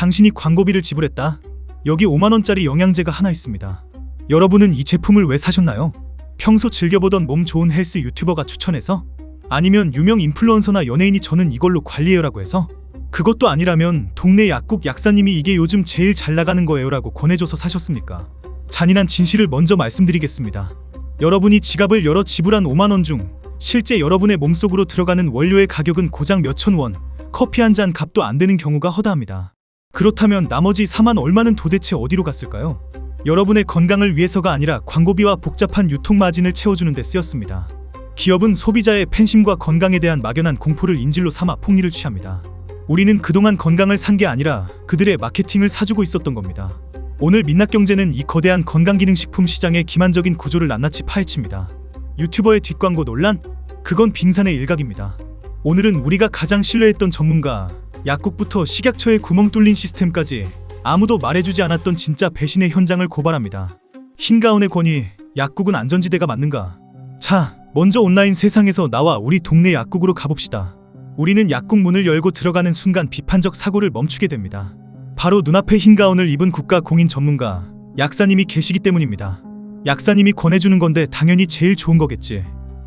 당신이 광고비를 지불했다. 여기 5만원짜리 영양제가 하나 있습니다. 여러분은 이 제품을 왜 사셨나요? 평소 즐겨보던 몸 좋은 헬스 유튜버가 추천해서? 아니면 유명 인플루언서나 연예인이 저는 이걸로 관리해요라고 해서? 그것도 아니라면 동네 약국 약사님이 이게 요즘 제일 잘 나가는 거예요라고 권해줘서 사셨습니까? 잔인한 진실을 먼저 말씀드리겠습니다. 여러분이 지갑을 열어 지불한 5만 원 중 실제 여러분의 몸속으로 들어가는 원료의 가격은 고작 몇천 원, 커피 한 잔 값도 안 되는 경우가 허다합니다. 그렇다면 나머지 4만 얼마는 도대체 어디로 갔을까요? 여러분의 건강을 위해서가 아니라 광고비와 복잡한 유통 마진을 채워주는 데 쓰였습니다. 기업은 소비자의 팬심과 건강에 대한 막연한 공포를 인질로 삼아 폭리를 취합니다. 우리는 그동안 건강을 산 게 아니라 그들의 마케팅을 사주고 있었던 겁니다. 오늘 민낯경제는 이 거대한 건강기능식품 시장의 기만적인 구조를 낱낱이 파헤칩니다. 유튜버의 뒷광고 논란? 그건 빙산의 일각입니다. 오늘은 우리가 가장 신뢰했던 전문가, 약국부터 식약처의 구멍 뚫린 시스템까지 아무도 말해주지 않았던 진짜 배신의 현장을 고발합니다. 흰 가운의 권위, 약국은 안전지대가 맞는가? 자, 먼저 온라인 세상에서 나와 우리 동네 약국으로 가봅시다. 우리는 약국 문을 열고 들어가는 순간 비판적 사고를 멈추게 됩니다. 바로 눈앞에 흰 가운을 입은 국가 공인 전문가 약사님이 계시기 때문입니다. 약사님이 권해주는 건데 당연히 제일 좋은 거겠지.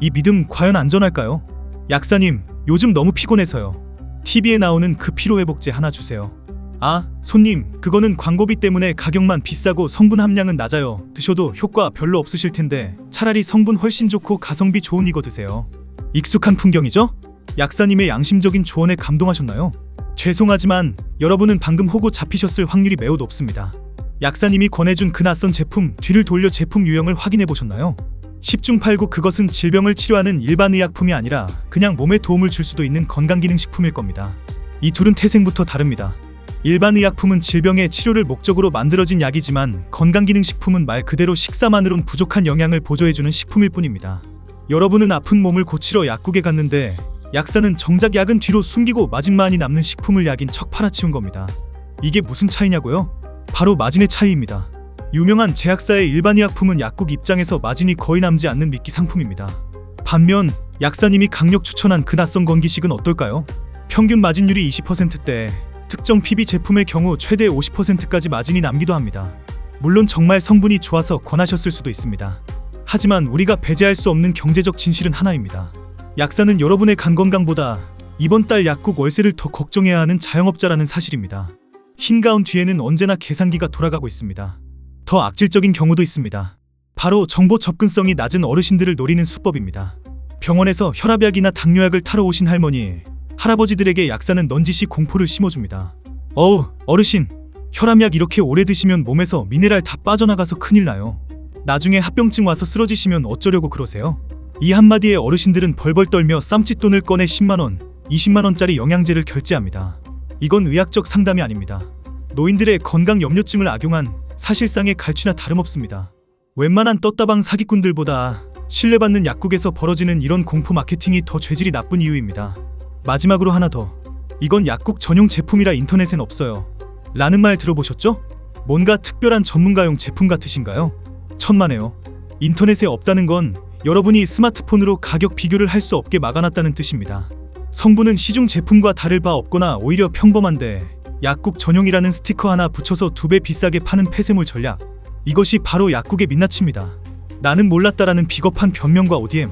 이 믿음 과연 안전할까요? 약사님, 요즘 너무 피곤해서요. TV에 나오는 그 피로회복제 하나 주세요. 아, 손님, 그거는 광고비 때문에 가격만 비싸고 성분 함량은 낮아요. 드셔도 효과 별로 없으실 텐데 차라리 성분 훨씬 좋고 가성비 좋은 이거 드세요. 익숙한 풍경이죠? 약사님의 양심적인 조언에 감동하셨나요? 죄송하지만 여러분은 방금 호구 잡히셨을 확률이 매우 높습니다. 약사님이 권해준 그 낯선 제품 뒤를 돌려 제품 유형을 확인해 보셨나요? 10중 8구 그것은 질병을 치료하는 일반 의약품이 아니라 그냥 몸에 도움을 줄 수도 있는 건강기능식품일 겁니다. 이 둘은 태생부터 다릅니다. 일반 의약품은 질병의 치료를 목적으로 만들어진 약이지만 건강기능식품은 말 그대로 식사만으론 부족한 영양을 보조해주는 식품일 뿐입니다. 여러분은 아픈 몸을 고치러 약국에 갔는데 약사는 정작 약은 뒤로 숨기고 마진만이 남는 식품을 약인 척 팔아치운 겁니다. 이게 무슨 차이냐고요? 바로 마진의 차이입니다. 유명한 제약사의 일반 의약품은 약국 입장에서 마진이 거의 남지 않는 미끼 상품입니다. 반면 약사님이 강력 추천한 그 낯선 건기식은 어떨까요? 평균 마진율이 20%대 특정 PB 제품의 경우 최대 50%까지 마진이 남기도 합니다. 물론 정말 성분이 좋아서 권하셨을 수도 있습니다. 하지만 우리가 배제할 수 없는 경제적 진실은 하나입니다. 약사는 여러분의 간 건강보다 이번 달 약국 월세를 더 걱정해야 하는 자영업자라는 사실입니다. 흰 가운 뒤에는 언제나 계산기가 돌아가고 있습니다. 더 악질적인 경우도 있습니다. 바로 정보 접근성이 낮은 어르신들을 노리는 수법입니다. 병원에서 혈압약이나 당뇨약을 타러 오신 할머니, 할아버지들에게 약사는 넌지시 공포를 심어줍니다. 어우, 어르신, 혈압약 이렇게 오래 드시면 몸에서 미네랄 다 빠져나가서 큰일 나요. 나중에 합병증 와서 쓰러지시면 어쩌려고 그러세요? 이 한마디에 어르신들은 벌벌 떨며 쌈짓돈을 꺼내 10만원, 20만원짜리 영양제를 결제합니다. 이건 의학적 상담이 아닙니다. 노인들의 건강 염려증을 악용한 사실상의 갈취나 다름없습니다. 웬만한 떴다방 사기꾼들보다 신뢰받는 약국에서 벌어지는 이런 공포 마케팅이 더 죄질이 나쁜 이유입니다. 마지막으로 하나 더. 이건 약국 전용 제품이라 인터넷엔 없어요. 라는 말 들어보셨죠? 뭔가 특별한 전문가용 제품 같으신가요? 천만에요. 인터넷에 없다는 건 여러분이 스마트폰으로 가격 비교를 할 수 없게 막아놨다는 뜻입니다. 성분은 시중 제품과 다를 바 없거나 오히려 평범한데 약국 전용이라는 스티커 하나 붙여서 두 배 비싸게 파는 폐쇄물 전략. 이것이 바로 약국의 민낯입니다. 나는 몰랐다라는 비겁한 변명과 ODM.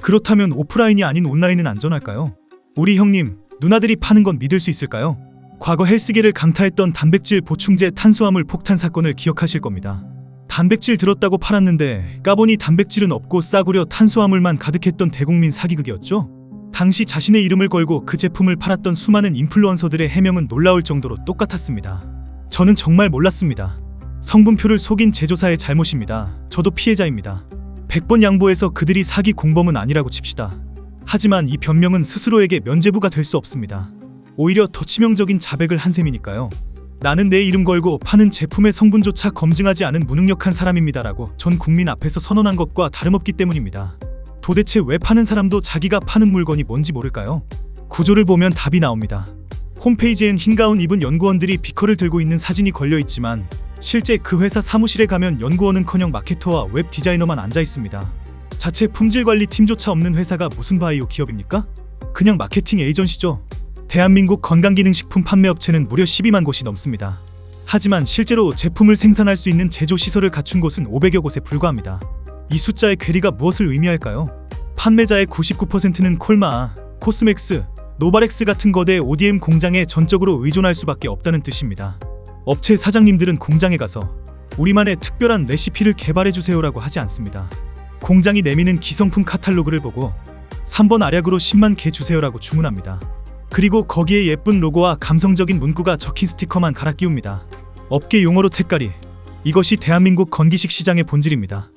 그렇다면 오프라인이 아닌 온라인은 안전할까요? 우리 형님, 누나들이 파는 건 믿을 수 있을까요? 과거 헬스계를 강타했던 단백질 보충제 탄수화물 폭탄 사건을 기억하실 겁니다. 단백질 들었다고 팔았는데 까보니 단백질은 없고 싸구려 탄수화물만 가득했던 대국민 사기극이었죠? 당시 자신의 이름을 걸고 그 제품을 팔았던 수많은 인플루언서들의 해명은 놀라울 정도로 똑같았습니다. 저는 정말 몰랐습니다. 성분표를 속인 제조사의 잘못입니다. 저도 피해자입니다. 100번 양보해서 그들이 사기 공범은 아니라고 칩시다. 하지만 이 변명은 스스로에게 면죄부가 될 수 없습니다. 오히려 더 치명적인 자백을 한 셈이니까요. 나는 내 이름 걸고 파는 제품의 성분조차 검증하지 않은 무능력한 사람입니다라고 전 국민 앞에서 선언한 것과 다름없기 때문입니다. 도대체 왜 파는 사람도 자기가 파는 물건이 뭔지 모를까요? 구조를 보면 답이 나옵니다. 홈페이지엔 흰 가운 입은 연구원들이 비커를 들고 있는 사진이 걸려 있지만 실제 그 회사 사무실에 가면 연구원은커녕 마케터와 웹 디자이너만 앉아 있습니다. 자체 품질 관리 팀조차 없는 회사가 무슨 바이오 기업입니까? 그냥 마케팅 에이전시죠. 대한민국 건강기능식품 판매업체는 무려 12만 곳이 넘습니다. 하지만 실제로 제품을 생산할 수 있는 제조 시설을 갖춘 곳은 500여 곳에 불과합니다. 이 숫자의 괴리가 무엇을 의미할까요? 판매자의 99%는 콜마, 코스맥스, 노바렉스 같은 거대 ODM 공장에 전적으로 의존할 수밖에 없다는 뜻입니다. 업체 사장님들은 공장에 가서 우리만의 특별한 레시피를 개발해 주세요라고 하지 않습니다. 공장이 내미는 기성품 카탈로그를 보고 3번 알약으로 10만 개 주세요라고 주문합니다. 그리고 거기에 예쁜 로고와 감성적인 문구가 적힌 스티커만 갈아 끼웁니다. 업계 용어로 택가리. 이것이 대한민국 건기식 시장의 본질입니다.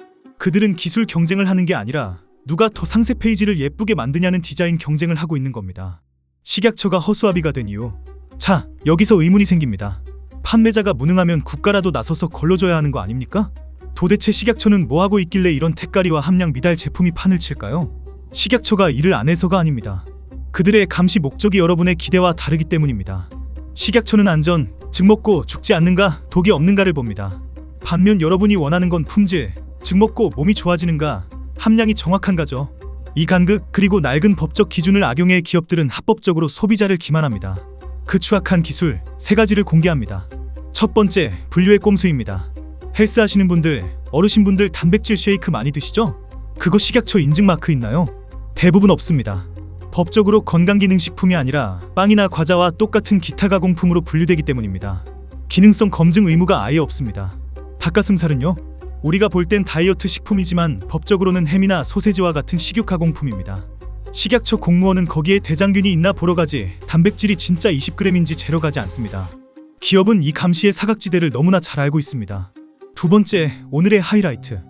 그들은 기술 경쟁을 하는 게 아니라 누가 더 상세 페이지를 예쁘게 만드냐는 디자인 경쟁을 하고 있는 겁니다. 식약처가 허수아비가 된 이유. 자, 여기서 의문이 생깁니다. 판매자가 무능하면 국가라도 나서서 걸러줘야 하는 거 아닙니까? 도대체 식약처는 뭐 하고 있길래 이런 택가리와 함량 미달 제품이 판을 칠까요? 식약처가 일을 안 해서가 아닙니다. 그들의 감시 목적이 여러분의 기대와 다르기 때문입니다. 식약처는 안전, 즉 먹고 죽지 않는가, 독이 없는가를 봅니다. 반면 여러분이 원하는 건 품질, 즉 먹고 몸이 좋아지는가, 함량이 정확한가죠. 이 간극 그리고 낡은 법적 기준을 악용해 기업들은 합법적으로 소비자를 기만합니다. 그 추악한 기술 세 가지를 공개합니다. 첫 번째, 분류의 꼼수입니다. 헬스 하시는 분들, 어르신분들 단백질 쉐이크 많이 드시죠? 그거 식약처 인증 마크 있나요? 대부분 없습니다. 법적으로 건강기능식품이 아니라 빵이나 과자와 똑같은 기타 가공품으로 분류되기 때문입니다. 기능성 검증 의무가 아예 없습니다. 닭가슴살은요? 우리가 볼 땐 다이어트 식품이지만 법적으로는 햄이나 소세지와 같은 식육 가공품입니다. 식약처 공무원은 거기에 대장균이 있나 보러 가지 단백질이 진짜 20g인지 재러 가지 않습니다. 기업은 이 감시의 사각지대를 너무나 잘 알고 있습니다. 두 번째, 오늘의 하이라이트.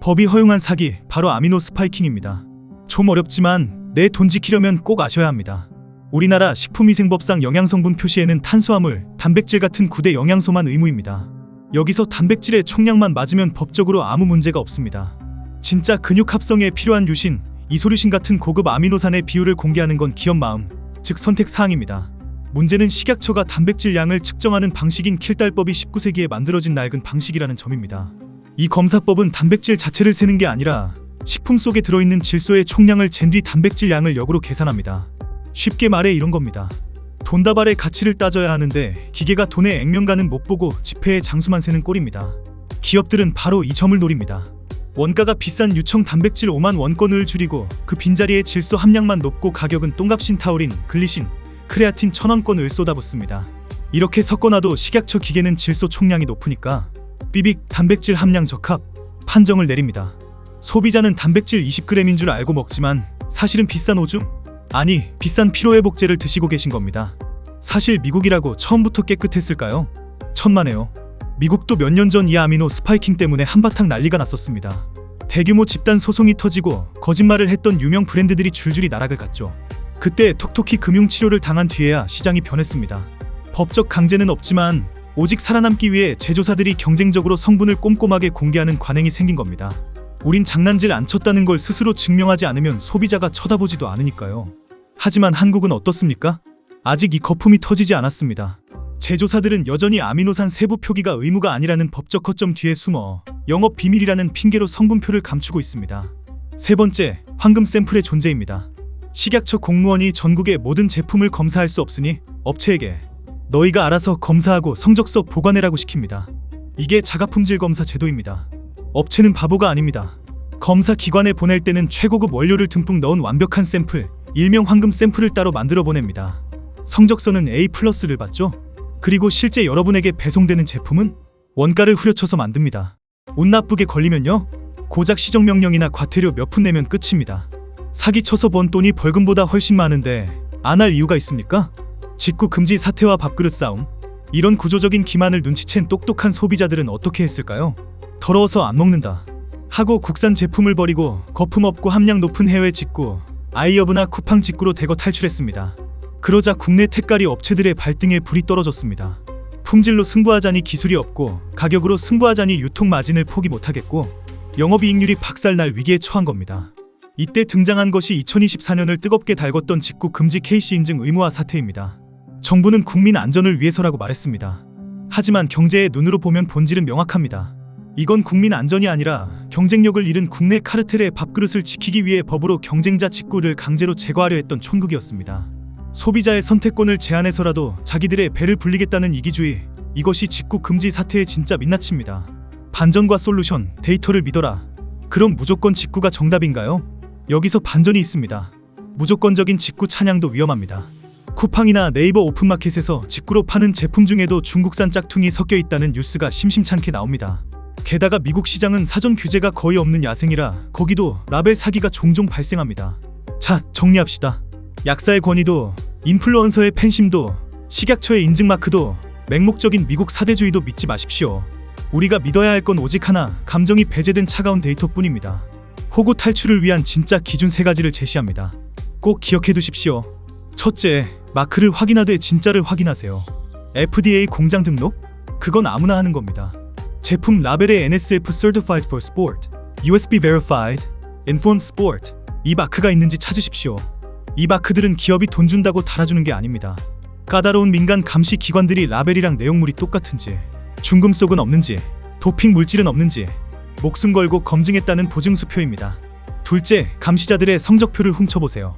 법이 허용한 사기, 바로 아미노 스파이킹입니다. 좀 어렵지만 내 돈 지키려면 꼭 아셔야 합니다. 우리나라 식품위생법상 영양성분 표시에는 탄수화물, 단백질 같은 9대 영양소만 의무입니다. 여기서 단백질의 총량만 맞으면 법적으로 아무 문제가 없습니다. 진짜 근육 합성에 필요한 유신, 이소류신 같은 고급 아미노산의 비율을 공개하는 건 기업 마음, 즉 선택 사항입니다. 문제는 식약처가 단백질 양을 측정하는 방식인 킬달법이 19세기에 만들어진 낡은 방식이라는 점입니다. 이 검사법은 단백질 자체를 세는 게 아니라 식품 속에 들어있는 질소의 총량을 잰 뒤 단백질 양을 역으로 계산합니다. 쉽게 말해 이런 겁니다. 돈다발의 가치를 따져야 하는데 기계가 돈의 액면가는 못 보고 지폐의 장수만 세는 꼴입니다. 기업들은 바로 이 점을 노립니다. 원가가 비싼 유청 단백질 5만 원권을 줄이고 그 빈자리에 질소 함량만 높고 가격은 똥값인 타우린, 글리신, 크레아틴 1000원권을 쏟아붓습니다. 이렇게 섞어놔도 식약처 기계는 질소 총량이 높으니까 삐빅 단백질 함량 적합 판정을 내립니다. 소비자는 단백질 20g인 줄 알고 먹지만 사실은 비싼 오줌 아니 비싼 피로회복제를 드시고 계신 겁니다. 사실 미국이라고 처음부터 깨끗했을까요? 천만에요. 미국도 몇 년 전 이 아미노 스파이킹 때문에 한바탕 난리가 났었습니다. 대규모 집단 소송이 터지고 거짓말을 했던 유명 브랜드들이 줄줄이 나락을 갔죠. 그때 톡톡히 금융 치료를 당한 뒤에야 시장이 변했습니다. 법적 강제는 없지만 오직 살아남기 위해 제조사들이 경쟁적으로 성분을 꼼꼼하게 공개하는 관행이 생긴 겁니다. 우린 장난질 안 쳤다는 걸 스스로 증명하지 않으면 소비자가 쳐다보지도 않으니까요. 하지만 한국은 어떻습니까? 아직 이 거품이 터지지 않았습니다. 제조사들은 여전히 아미노산 세부 표기가 의무가 아니라는 법적 허점 뒤에 숨어 영업 비밀이라는 핑계로 성분표를 감추고 있습니다. 세 번째, 황금 샘플의 존재입니다. 식약처 공무원이 전국의 모든 제품을 검사할 수 없으니 업체에게 너희가 알아서 검사하고 성적서 보관해라고 시킵니다. 이게 자가품질 검사 제도입니다. 업체는 바보가 아닙니다. 검사 기관에 보낼 때는 최고급 원료를 듬뿍 넣은 완벽한 샘플, 일명 황금 샘플을 따로 만들어 보냅니다. 성적서는 A 플러스를 받죠? 그리고 실제 여러분에게 배송되는 제품은 원가를 후려쳐서 만듭니다. 운 나쁘게 걸리면요. 고작 시정명령이나 과태료 몇 푼 내면 끝입니다. 사기 쳐서 번 돈이 벌금보다 훨씬 많은데 안 할 이유가 있습니까? 직구 금지 사태와 밥그릇 싸움. 이런 구조적인 기만을 눈치챈 똑똑한 소비자들은 어떻게 했을까요? 더러워서 안 먹는다. 하고 국산 제품을 버리고 거품 없고 함량 높은 해외 직구, 아이여브나 쿠팡 직구로 대거 탈출했습니다. 그러자 국내 택가리 업체들의 발등에 불이 떨어졌습니다. 품질로 승부하자니 기술이 없고 가격으로 승부하자니 유통 마진을 포기 못하겠고 영업이익률이 박살날 위기에 처한 겁니다. 이때 등장한 것이 2024년을 뜨겁게 달궜던 직구 금지 KC 인증 의무화 사태입니다. 정부는 국민 안전을 위해서라고 말했습니다. 하지만 경제의 눈으로 보면 본질은 명확합니다. 이건 국민 안전이 아니라 경쟁력을 잃은 국내 카르텔의 밥그릇을 지키기 위해 법으로 경쟁자 직구를 강제로 제거하려 했던 촌극이었습니다. 소비자의 선택권을 제한해서라도 자기들의 배를 불리겠다는 이기주의. 이것이 직구 금지 사태의 진짜 민낯입니다. 반전과 솔루션, 데이터를 믿어라. 그럼 무조건 직구가 정답인가요? 여기서 반전이 있습니다. 무조건적인 직구 찬양도 위험합니다. 쿠팡이나 네이버 오픈마켓에서 직구로 파는 제품 중에도 중국산 짝퉁이 섞여 있다는 뉴스가 심심찮게 나옵니다. 게다가 미국 시장은 사전 규제가 거의 없는 야생이라 거기도 라벨 사기가 종종 발생합니다. 자, 정리합시다. 약사의 권위도 인플루언서의 팬심도 식약처의 인증 마크도 맹목적인 미국 사대주의도 믿지 마십시오. 우리가 믿어야 할 건 오직 하나, 감정이 배제된 차가운 데이터뿐입니다. 호구 탈출을 위한 진짜 기준 세 가지를 제시합니다. 꼭 기억해 두십시오. 첫째, 마크를 확인하되 진짜를 확인하세요. FDA 공장 등록? 그건 아무나 하는 겁니다. 제품 라벨에 NSF Certified for Sport, USB Verified, Informed Sport 이 마크가 있는지 찾으십시오. 이 마크들은 기업이 돈 준다고 달아주는 게 아닙니다. 까다로운 민간 감시 기관들이 라벨이랑 내용물이 똑같은지, 중금속은 없는지, 도핑 물질은 없는지 목숨 걸고 검증했다는 보증 수표입니다. 둘째, 감시자들의 성적표를 훔쳐보세요.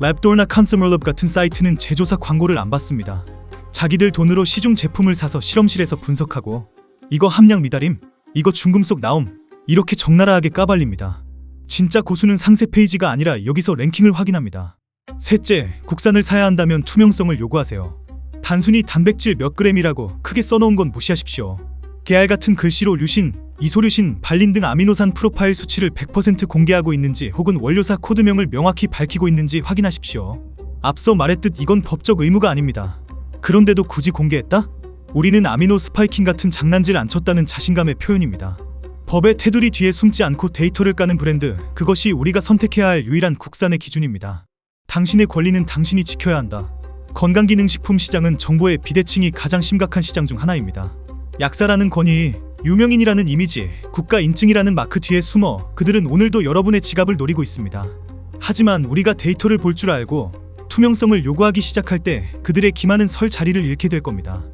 랩돌나 컨스머럽 같은 사이트는 제조사 광고를 안 받습니다. 자기들 돈으로 시중 제품을 사서 실험실에서 분석하고 이거 함량 미달임, 이거 중금속 나옴 이렇게 적나라하게 까발립니다. 진짜 고수는 상세 페이지가 아니라 여기서 랭킹을 확인합니다. 셋째, 국산을 사야 한다면 투명성을 요구하세요. 단순히 단백질 몇 그램이라고 크게 써놓은 건 무시하십시오. 깨알 같은 글씨로 류신, 이소류신, 발린 등 아미노산 프로파일 수치를 100% 공개하고 있는지 혹은 원료사 코드명을 명확히 밝히고 있는지 확인하십시오. 앞서 말했듯 이건 법적 의무가 아닙니다. 그런데도 굳이 공개했다? 우리는 아미노 스파이킹 같은 장난질 안 쳤다는 자신감의 표현입니다. 법의 테두리 뒤에 숨지 않고 데이터를 까는 브랜드, 그것이 우리가 선택해야 할 유일한 국산의 기준입니다. 당신의 권리는 당신이 지켜야 한다. 건강기능식품 시장은 정보의 비대칭이 가장 심각한 시장 중 하나입니다. 약사라는 권위, 유명인이라는 이미지, 국가 인증이라는 마크 뒤에 숨어 그들은 오늘도 여러분의 지갑을 노리고 있습니다. 하지만 우리가 데이터를 볼 줄 알고 투명성을 요구하기 시작할 때 그들의 기만은 설 자리를 잃게 될 겁니다.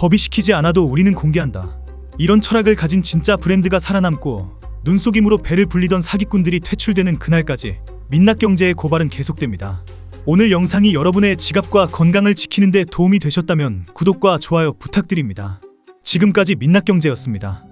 법이 시키지 않아도 우리는 공개한다. 이런 철학을 가진 진짜 브랜드가 살아남고 눈속임으로 배를 불리던 사기꾼들이 퇴출되는 그날까지 민낯 경제의 고발은 계속됩니다. 오늘 영상이 여러분의 지갑과 건강을 지키는 데 도움이 되셨다면 구독과 좋아요 부탁드립니다. 지금까지 민낯경제였습니다.